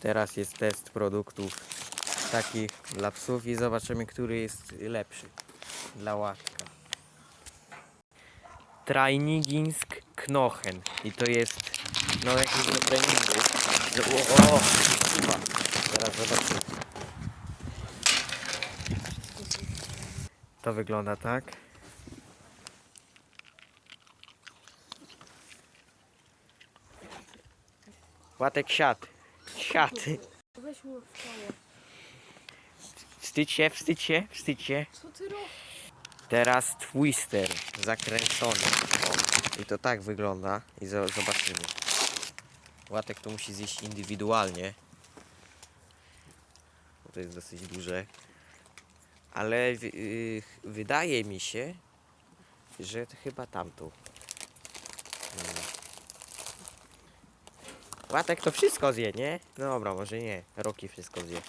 Teraz jest test produktów takich dla psów i zobaczymy, który jest lepszy dla łatka. Trainiginsk Knochen i to jest no jakiś do treningu. O, o, chyba. Teraz zobaczymy. To wygląda tak. Łatek siat. Siat. Weź mu w czoło. Wstydź się, wstydź się, wstydź się. Co ty robisz? Teraz twister zakręcony. O, I to tak wygląda. I zo- zobaczymy. Łatek to musi zjeść indywidualnie. Bo to jest dosyć duże. Ale wy- y, wydaje mi się, że to chyba tamtą. Mm. Łatek to wszystko zje, nie? No dobra, może nie. Roki wszystko zje.